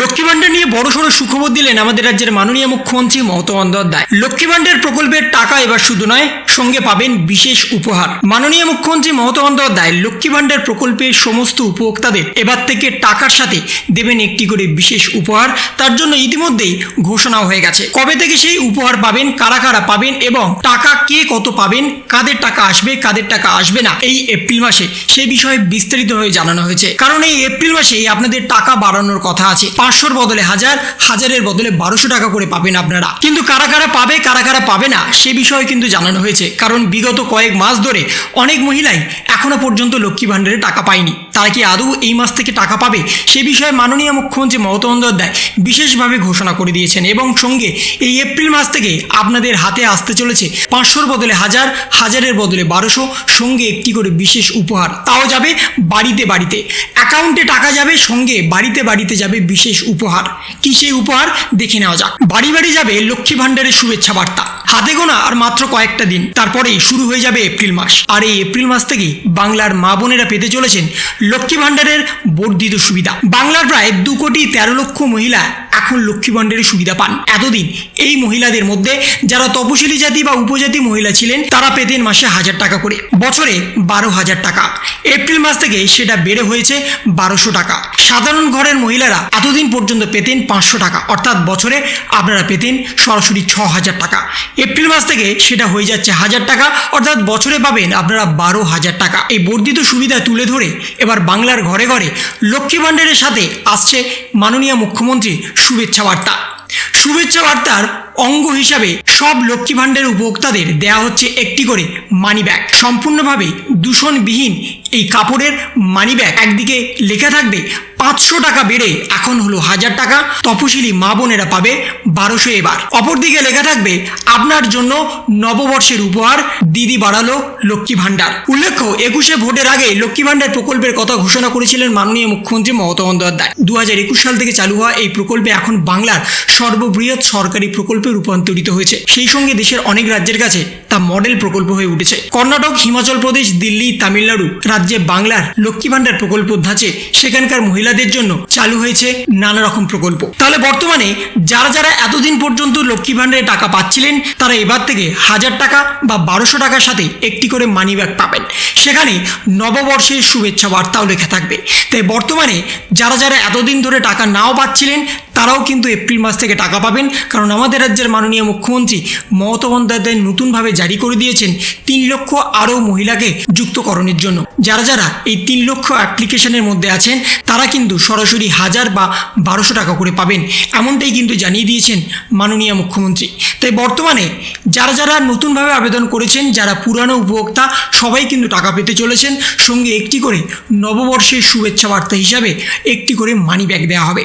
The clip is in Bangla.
লক্ষ্মী ভাণ্ডার নিয়ে বড়সড় সুখবর দিলেন আমাদের রাজ্যের মাননীয় মুখ্যমন্ত্রী মমতা বন্দ্যোপাধ্যায়। লক্ষ্মী ভাণ্ডার প্রকল্পের টাকা এবার শুধু নয়, সঙ্গে পাবেন বিশেষ উপহার। মাননীয় মুখ্যমন্ত্রী মমতা বন্দ্যোপাধ্যায় লক্ষ্মী ভাণ্ডার প্রকল্পের সমস্ত উপভোক্তাদের এবার থেকে টাকার সাথে দেবেন একটি করে বিশেষ উপহার। তার জন্য ইতিমধ্যেই ঘোষণা হয়ে গেছে। কবে থেকে সেই উপহার পাবেন, কারা কারা পাবেন এবং টাকা কে কত পাবেন, কাদের টাকা আসবে, কাদের টাকা আসবে না, এই এপ্রিল মাসে সেই বিষয়ে বিস্তারিতভাবে জানানো হয়েছে। কারণ এই এপ্রিল মাসেই আপনাদের টাকা বাড়ানোর কথা আছে। পাঁচশোর বদলে হাজার, হাজারের বদলে বারোশো টাকা করে পাবেন আপনারা। কিন্তু কারা কারা পাবে, কারা কারা পাবে না, সে বিষয়ে কিন্তু জানানো হয়েছে। কারণ বিগত কয়েক মাস ধরে অনেক মহিলাই এখনও পর্যন্ত লক্ষ্মী ভাণ্ডারে টাকা পায়নি। তারা কি আদৌ এই মাস থেকে টাকা পাবে? সে বিষয়ে মাননীয় মুখ্যমন্ত্রী মমতা বন্দ্যোপাধ্যায় বিশেষভাবে ঘোষণা করে দিয়েছেন এবং সঙ্গে এই এপ্রিল মাস থেকে আপনাদের হাতে আসতে চলেছে পাঁচশোর বদলে হাজার, হাজারের বদলে বারোশো, সঙ্গে একটি করে বিশেষ উপহার। তাও যাবে বাড়িতে বাড়িতে। অ্যাকাউন্টে টাকা যাবে, সঙ্গে বাড়িতে বাড়িতে যাবে বিশেষ উপহার। কি সেই উপহার? দেখে নেওয়া যাক। বাড়ি বাড়ি যাবে লক্ষ্মী ভাণ্ডারের শুভেচ্ছা বার্তা। হাতে গোনা আর মাত্র কয়েকটা দিন। তারপরেই শুরু হয়ে যাবে এপ্রিল মাস। আর এই এপ্রিল মাস থেকেই বাংলার মা বোনেরা পেতে চলেছেন লক্ষ্মী ভাণ্ডারের বর্ধিত সুবিধা। বাংলার প্রায় দু কোটি তেরো লক্ষ মহিলা এখন লক্ষ্মী ভাণ্ডারের সুবিধা পান। এতদিন এই মহিলাদের মধ্যে যারা তপশিলি জাতি বা উপজাতি মহিলা ছিলেন, তারা পেতেন মাসে হাজার টাকা করে। বছরে বারো হাজার টাকা। এপ্রিল মাস থেকে সেটা বেড়ে হয়েছে বারোশো টাকা। সাধারণ ঘরের মহিলারা এতদিন পর্যন্ত পেতেন পাঁচশো টাকা। অর্থাৎ বছরে আপনারা পেতেন সরাসরি ছ হাজার টাকা। এপ্রিল মাস থেকে সেটা হয়ে যাচ্ছে হাজার টাকা। অর্থাৎ বছরে পাবেন আপনারা বারো হাজার টাকা। এই বর্ধিত সুবিধা তুলে ধরে এবার বাংলার ঘরে ঘরে লক্ষ্মী ভাণ্ডারের সাথে আসছে মাননীয় মুখ্যমন্ত্রীর শুভেচ্ছা বার্তা। শুভেচ্ছা বার্তার অঙ্গ হিসাবে সব লক্ষ্মী ভাণ্ডারের উপভোক্তাদের দেয়া হচ্ছে একটি করে মানি ব্যাগ সম্পূর্ণভাবে দূষণবিহীন এই কাপড়ের মানি ব্যাগ একদিকে লেখা থাকবে, পাঁচশো টাকা বেড়ে এখন হলো হাজার টাকা। তপশিলি মা বোনেরা পাবে বারোশো এবার। অপরদিকে লেখা থাকবে, আপনার জন্য নববর্ষের উপহার দিদি বাড়ালো লক্ষ্মী ভাণ্ডার। উল্লেখ্য, একুশে ভোটের আগে লক্ষ্মী ভাণ্ডার প্রকল্পের কথা ঘোষণা করেছিলেন মাননীয় মুখ্যমন্ত্রী মমতা বন্দ্যোপাধ্যায়। দু হাজার একুশ সাল থেকে চালু হওয়া এই প্রকল্পে এখন বাংলার সর্ববৃহৎ সরকারি প্রকল্পে রূপান্তরিত হয়েছে। সেই সঙ্গে দেশের অনেক রাজ্যের কাছে তা মডেল প্রকল্প হয়ে উঠেছে। কর্ণাটক, হিমাচল প্রদেশ, দিল্লি, তামিলনাড়ু রাজ্যে বাংলার লক্ষ্মী ভাণ্ডার প্রকল্প ধাঁচে সেখানকার মহিলাদের জন্য চালু হয়েছে নানা রকম প্রকল্প। তাহলে বর্তমানে যারা যারা এতদিন পর্যন্ত লক্ষ্মী ভাণ্ডারে টাকা পাচ্ছিলেন, তারা এবার থেকে হাজার টাকা বা বারোশো টাকার সাথে একটি করে মানি ব্যাগ পাবেন। সেখানে নববর্ষের শুভেচ্ছা বার্তাও লেখা থাকবে। তাই বর্তমানে যারা যারা এতদিন ধরে টাকা নাও পাচ্ছিলেন, তারাও কিন্তু এপ্রিল মাস থেকে টাকা পাবেন। কারণ আমাদের রাজ্যের মাননীয় মুখ্যমন্ত্রী মমতা বন্দ্যোপাধ্যায় নতুনভাবে জারি করে দিয়েছেন তিন লক্ষ আরও মহিলাকে যুক্তকরণের জন্য। যারা যারা এই তিন লক্ষ অ্যাপ্লিকেশনের মধ্যে আছেন, তারা কিন্তু সরাসরি হাজার বা বারোশো টাকা করে পাবেন। এমনটাই কিন্তু জানিয়ে দিয়েছেন মাননীয় মুখ্যমন্ত্রী। তাই বর্তমানে যারা যারা নতুনভাবে আবেদন করেছেন, যারা পুরানো উপভোক্তা, সবাই কিন্তু টাকা পেতে চলেছেন। সঙ্গে একটি করে নববর্ষের শুভেচ্ছা বার্তা হিসাবে একটি করে মানি ব্যাগ দেওয়া হবে।